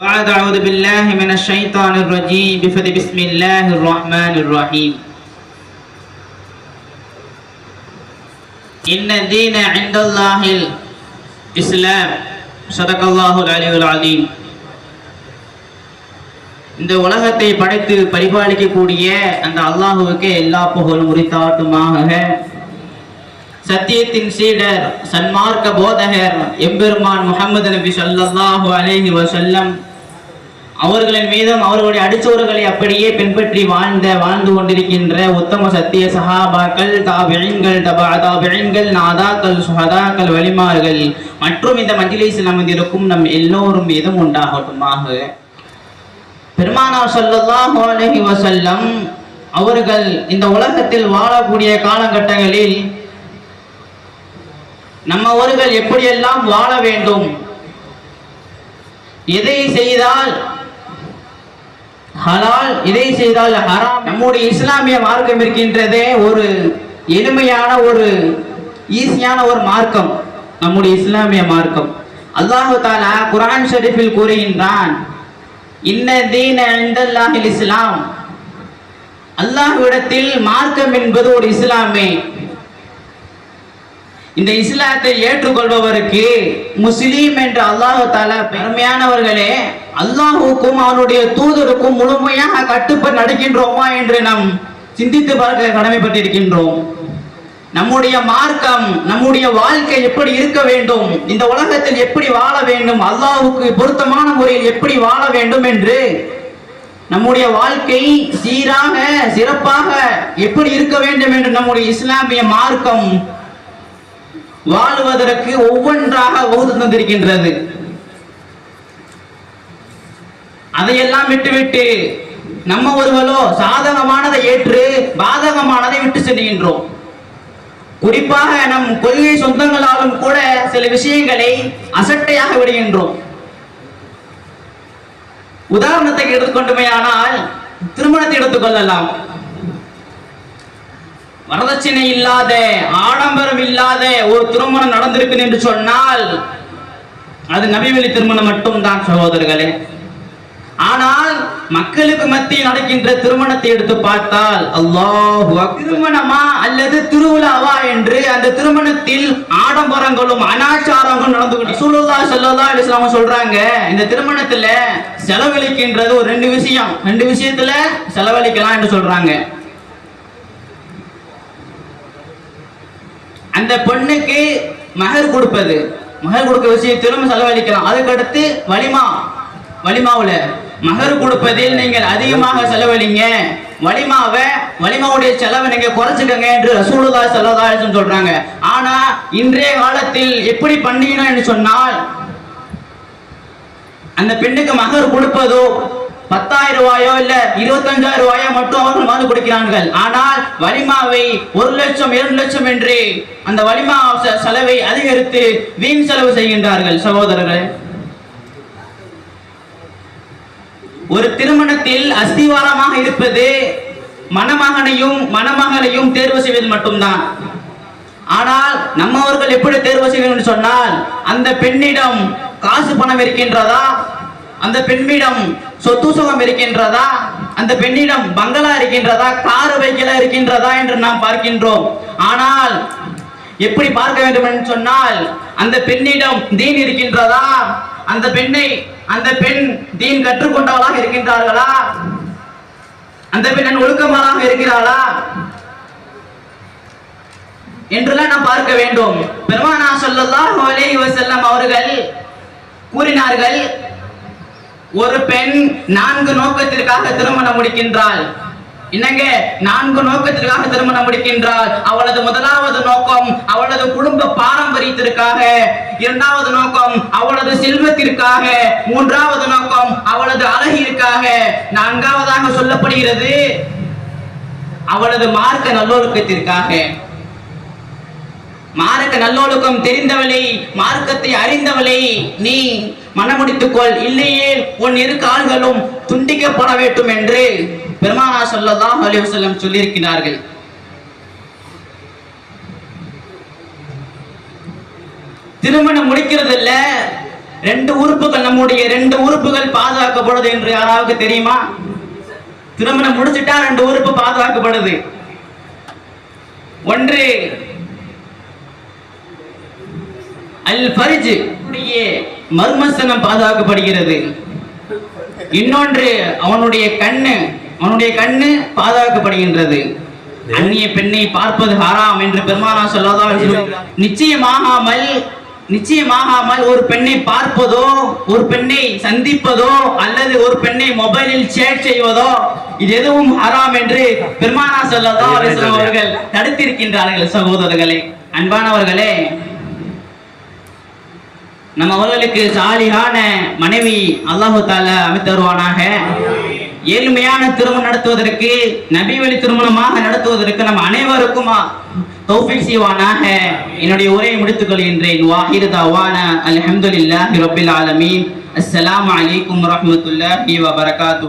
بعد أعوذ بالله من الشيطان الرجيم بفضل بسم الله الرحمن الرحيم إن الدين عند الله الإسلام صدق الله العلي العظيم இந்த உலகத்தை படைத்து பரிபாலிக்கக்கூடிய அந்த அல்லாஹுவுக்கு எல்லா புகழும் உரித்தாட்டுமாக சத்தியத்தின் சீடர் சன்மார்க்க போதகர் எம்பெருமான் முகமது நபி ஸல்லல்லாஹு அலைஹி வஸல்லம் அவர்களின் மீதும் அவர்களுடைய அடிச்சோறுகளை அப்படியே பின்பற்றி வாழ்ந்த வாழ்ந்து கொண்டிருக்கின்ற உத்தம சத்திய சஹாபாக்கள் தாபிழின்கள் தபா தாபிழின்கள் நாதாக்கள் சுஹதாக்கள் வலிமார்கள். மற்றும் இந்த மஜ்லிஸில் அமைந்திருக்கும் நம் எல்லோரும் மீதும் உண்டாகட்டுமாக. பெருமானார் ஸல்லல்லாஹு அலைஹி வஸல்லம் அவர்கள் இந்த உலகத்தில் வாழக்கூடிய காலகட்டங்களில் நம்ம ஊர்கள் எப்படியெல்லாம் வாழ வேண்டும்? எதை செய்தால் ஹலால் இதை செய்தால் ஹராம். நம்முடைய இஸ்லாமிய மார்க்கம் இருக்கின்றதே ஒரு எளிமையான ஒரு ஈஸியான ஒரு மார்க்கம். நம்முடைய இஸ்லாமிய மார்க்கம். அல்லாஹு தாலா குரான் ஷெரீஃபில் கூறுகின்றான் இன்ன தீன இந்தல்லாஹில் இஸ்லாம். அல்லாஹ்விடத்தில் மார்க்கம் என்பது ஒரு இஸ்லாமே. இந்த இஸ்லாத்தை ஏற்றுக்கொள்பவருக்கு முஸ்லீம் என்று அல்லாஹு தாலா பெருமையானவர்களே அல்லாஹுக்கும் அவனுடைய தூதருக்கும் முழுமையாக கட்டுப்பட்டு நடக்கின்றோமா என்று நாம் சிந்தித்து பார்க்க கடமைப்பட்டிருக்கின்றோம். நம்முடைய மார்க்கம் நம்முடைய வாழ்க்கை எப்படி இருக்க வேண்டும் இந்த உலகத்தில் எப்படி வாழ வேண்டும் அல்லாஹுக்கு பொருத்தமான முறையில் எப்படி வாழ வேண்டும் என்று நம்முடைய வாழ்க்கை சீராக சிறப்பாக எப்படி இருக்க வேண்டும் என்று நம்முடைய இஸ்லாமிய மார்க்கம் வாழ்வதற்கு ஒவ்வொன்றாக வகுத்து தந்திருக்கின்றது. அதையெல்லாம் விட்டுவிட்டு நம்ம ஒருவரோ சாதகமானதை ஏற்று பாதகமானதை விட்டு செல்கின்றோம் குறிப்பாக நம் கொள்கை சொந்தங்களாலும் கூட சில விஷயங்களை அசட்டையாக விடுகின்றோம். உதாரணத்தை எடுத்துக்கொண்டுமையானால் திருமணத்தை எடுத்துக்கொள்ளலாம் வரதட்சணை இல்லாத ஆடம்பரம் இல்லாத ஒரு திருமணம் நடந்திருக்கு என்று சொன்னால் அது நபிவெளி திருமணம் மட்டும்தான் சகோதரர்களே. ஆனால் மக்களுக்கு மத்தியில் நடக்கின்ற திருமணத்தை எடுத்து பார்த்தால் அல்லாஹு திருமணமா அல்லது திருவிழாவா என்று அந்த திருமணத்தில் ஆடம்பரங்களும் அனாச்சாரங்களும் நடந்து கொண்டு சூழலா சொல்லலா இஸ்லாம சொல்றாங்க இந்த திருமணத்துல செலவழிக்கின்றது ஒரு ரெண்டு விஷயம். ரெண்டு விஷயத்துல செலவழிக்கலாம் என்று சொல்றாங்க. அந்த பெண்ணுக்கு மகர் கொடுப்பது. மகர் கொடுக்க விஷயத்திலும் செலவழிக்கலாம். அதுக்கடுத்து வலிமா. வலிமாவில் மகர் கொடுப்பதில் நீங்கள் அதிகமாக செலவழிங்க. வலிமாவை வலிமாவுடைய செலவை நீங்க குறைச்சுக்கங்க என்று ரசூலுல்லா செலவுதா சொல்றாங்க. ஆனா இன்றைய காலத்தில் எப்படி பண்ணீங்கன்னு என்று சொன்னால் அந்த பெண்ணுக்கு மகர் கொடுப்பதோ பத்தாயிரம் ரூபாயோ இல்ல இருபத்தஞ்சாயிரம் ரூபாயோ மட்டும் அவர்கள் மது கொடுக்கிறார்கள். ஆனால் வலிமாவை ஒரு லட்சம் இரண்டு லட்சம் என்று அந்த வலிமா செலவை அதிகரித்து வீண் செலவு செய்கின்றார்கள். சகோதரர்களே ஒரு திருமணத்தில் அஸ்திவாரமாக இருப்பது மணமகனையும் மணமகளையும் தேர்வு செய்வது மட்டும்தான். ஆனால் நம்மவர்கள் எப்படி தேர்வு செய்வது சொன்னால் அந்த பெண்ணிடம் காசு பணம் இருக்கின்றதா? அந்த பெண்ணிடம் சொத்து சுகம் இருக்கின்றதா? அந்த பெண்ணிடம் பங்களா இருக்கின்றதா? கார் வைக்கல இருக்கின்றதா என்று நாம் பார்க்கின்றோம். ஆனால் எப்படி பார்க்க வேண்டும் என்று சொன்னால் அந்த பெண்ணிடம் தீன் இருக்கின்றதா? அந்த பெண்ணை அந்த பெண் தீன் கற்றுக்கொண்டவளாக இருக்கின்றார்களா? அந்த பெண் ஒழுக்கமானாக இருக்கிறாளா? என்றெல்லாம் நாம் பார்க்க வேண்டும். பெருமானா சொல்லலாம் அலைஹி வஸல்லம் அவர்கள் கூறினார்கள் ஒரு பெண் நான்கு நோக்கத்திற்காக திருமணம் முடிக்கின்றாள். என்னங்க நான்கு நோக்கத்திற்காக திருமணம் முடிக்கின்றாள். அவளது முதலாவது நோக்கம் அவளது குடும்ப பாரம்பரியத்திற்காக. இரண்டாவது நோக்கம் அவளது செல்வத்திற்காக. மூன்றாவது நோக்கம் அவளது அழகிற்காக. நான்காவதாக சொல்லப்படுகிறது அவளது மார்க்க நல்லொழுக்கத்திற்காக. மார்க்க நல்லொழுக்கம் தெரிந்தவளை மார்க்கத்தை அறிந்தவளை நீ மனமுடித்துக்கொள். இல்லையே உன் இரு கால்களும் துண்டிக்கப்பட வேண்டும் என்று பெருமானா சொல்லலாம் அலைஹி சொல்லியிருக்கிறார்கள். திருமணம் முடிக்கிறது இல்ல ரெண்டு உறுப்புகள் நம்முடைய ரெண்டு உறுப்புகள் பாதுகாக்கப்படுது என்று யாராவது தெரியுமா? திருமணம் முடிச்சிட்டா ரெண்டு உறுப்பு பாதுகாக்கப்படுது. ஒன்று அல் பரிஜ் மர்மசனம் பாதுகாக்கப்படுகிறது. இன்னொன்று அவனுடைய கண்ணு அவனுடைய கண்ணு பாதுகாக்கப்படுகின்றது. அந்நிய பெண்ணை பார்ப்பது ஹராம் என்று பெருமானா சொல்லதா நிச்சயமாகாமல் நிச்சயமாகாமல் ஒரு பெண்ணை பார்ப்பதோ ஒரு பெண்ணை சந்திப்பதோ அல்லது ஒரு பெண்ணை மொபைலில் சேட் செய்வதோ இது எதுவும் ஹராம் என்று பெருமானா சொல்லதா அவர்கள் தடுத்திருக்கின்றார்கள் சகோதரர்களே. அன்பானவர்களே நம்ம அவர்களுக்கு சாலிகான மனைவி அல்லாஹு தாலா அமைத்து தருவானாக. ஏழ்மையான திருமணம் நடத்துவதற்கு நபி வழி திருமணமாக நடத்துவதற்கு நம்ம அனைவருக்குமா தௌஃபிக் செய்வானாக? என்னுடைய உரையை முடித்துக் கொள்கின்றேன். வாஹிர் தவான அலமதுல்லாஹி ரபில் ஆலமீன். அஸ்ஸலாமு அலைக்கும் வரமத்துல்லாஹி வபரகாத்து